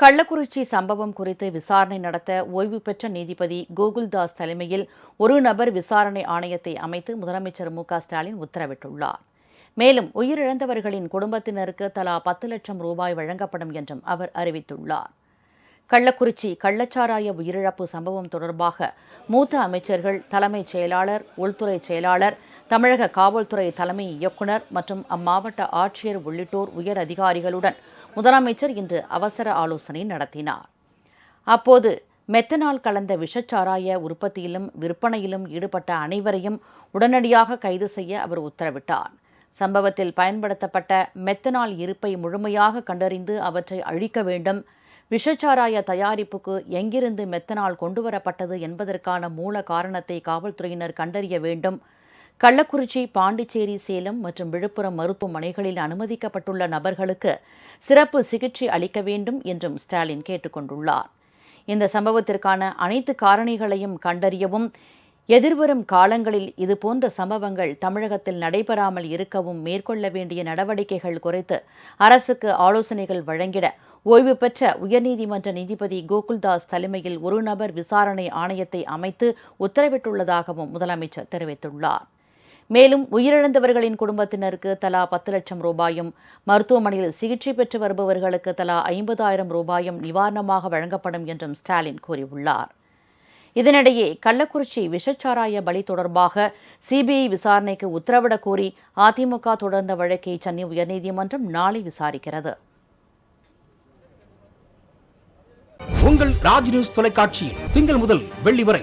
கள்ளக்குறிச்சி சம்பவம் குறித்து விசாரணை நடத்த ஓய்வு பெற்ற நீதிபதி கோகுல்தாஸ் தலைமையில் ஒரு நபர் விசாரணை ஆணையத்தை அமைத்து முதலமைச்சர் மு க ஸ்டாலின் உத்தரவிட்டுள்ளார். மேலும் உயிரிழந்தவர்களின் குடும்பத்தினருக்கு தலா பத்து லட்சம் ரூபாய் வழங்கப்படும் என்றும் அவர் அறிவித்துள்ளார். கள்ளக்குறிச்சி கள்ளச்சாராய உயிரிழப்பு சம்பவம் தொடர்பாக மூத்த அமைச்சர்கள் தலைமைச் செயலாளர் உள்துறை செயலாளர் தமிழக காவல்துறை தலைமை இயக்குனர் மற்றும் அம்மாவட்ட ஆட்சியர் உள்ளிட்டோர் உயர் அதிகாரிகளுடன் முதலமைச்சர் இன்று அவசர ஆலோசனை நடத்தினார். அப்போது மெத்தனால் கலந்த விஷச்சாராய உற்பத்தியிலும் விற்பனையிலும் ஈடுபட்ட அனைவரையும் உடனடியாக கைது செய்ய அவர் உத்தரவிட்டார். சம்பவத்தில் பயன்படுத்தப்பட்ட மெத்தனால் இருப்பை முழுமையாக கண்டறிந்து அவற்றை அழிக்க வேண்டும். விஷச்சாராய தயாரிப்புக்கு எங்கிருந்து மெத்தனால் கொண்டுவரப்பட்டது என்பதற்கான மூல காரணத்தை காவல்துறையினர் கண்டறிய வேண்டும். கள்ளக்குறிச்சி பாண்டிச்சேரி சேலம் மற்றும் விழுப்புரம் மருத்துவமனைகளில் அனுமதிக்கப்பட்டுள்ள நபர்களுக்கு சிறப்பு சிகிச்சை அளிக்க வேண்டும் என்றும் ஸ்டாலின் கேட்டுக்கொண்டுள்ளார் இந்த சம்பவத்திற்கான அனைத்து காரணிகளையும் கண்டறியவும் எதிர்வரும் காலங்களில் இதுபோன்ற சம்பவங்கள் தமிழகத்தில் நடைபெறாமல் இருக்கவும் மேற்கொள்ள வேண்டிய நடவடிக்கைகள் குறித்து அரசுக்கு ஆலோசனைகள் வழங்கிட ஓய்வு பெற்ற உயர்நீதிமன்ற நீதிபதி கோகுல்தாஸ் தலைமையில் ஒரு நபர் விசாரணை ஆணையத்தை அமைத்து உத்தரவிட்டுள்ளதாகவும் முதலமைச்சர் தெரிவித்துள்ளார். மேலும் உயிரிழந்தவர்களின் குடும்பத்தினருக்கு தலா பத்து லட்சம் ரூபாயும் மருத்துவமனையில் சிகிச்சை பெற்று வருபவர்களுக்கு தலா ஐம்பதாயிரம் ரூபாயும் நிவாரணமாக வழங்கப்படும் என்றும் ஸ்டாலின் கூறியுள்ளார். இதனிடையே கள்ளக்குறிச்சி விஷச்சாராய பலி தொடர்பாக சிபிஐ விசாரணைக்கு உத்தரவிடக் கோரி அதிமுக தொடர்ந்த வழக்கை சென்னை உயர்நீதிமன்றம் நாளை விசாரிக்கிறது. உங்கள் ராஜ் நியூஸ் தொலைக்காட்சியில் திங்கள் முதல் வெள்ளி வரை